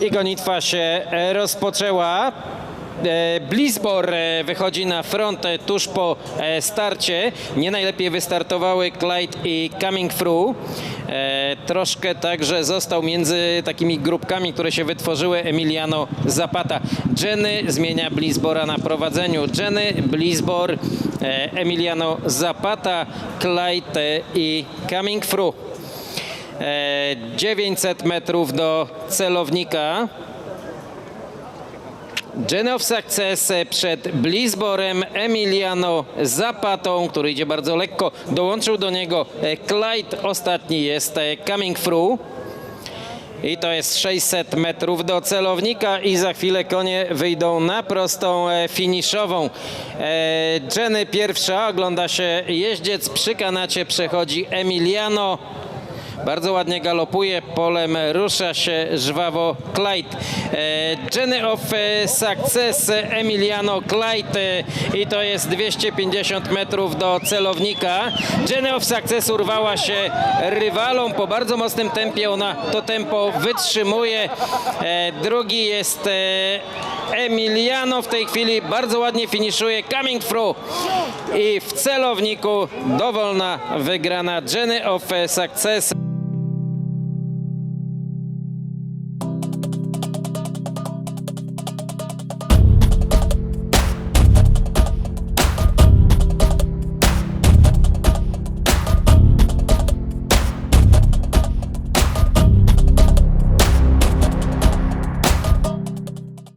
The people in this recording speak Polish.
I gonitwa się e, rozpoczęła. E, Blisbor e, wychodzi na front tuż po starcie. Nie najlepiej wystartowały Clyde i Coming Through. Troszkę także został między takimi grupkami, które się wytworzyły Emiliano Zapata. Jenny zmienia Blisbora na prowadzeniu. Jenny, Blisbor, Emiliano Zapata, Clyde i Coming Through. E, 900 metrów do celownika. Jenny of Success przed Blisborem, Emiliano Zapatą, który idzie bardzo lekko, dołączył do niego e, Clyde, ostatni jest e, Coming Through. I to jest 600 metrów do celownika i za chwilę konie wyjdą na prostą e, finiszową. Jenny pierwsza, ogląda się jeździec, przy kanacie przechodzi Emiliano. Bardzo ładnie galopuje, polem rusza się żwawo Clyde. E, Jenny of e, Success, Emiliano Clyde i to jest 250 metrów do celownika. Jenny of Success urwała się rywalom po bardzo mocnym tempie, ona to tempo wytrzymuje. E, Drugi jest Emiliano w tej chwili bardzo ładnie finiszuje coming through i w celowniku dowolna wygrana Jenny of Success.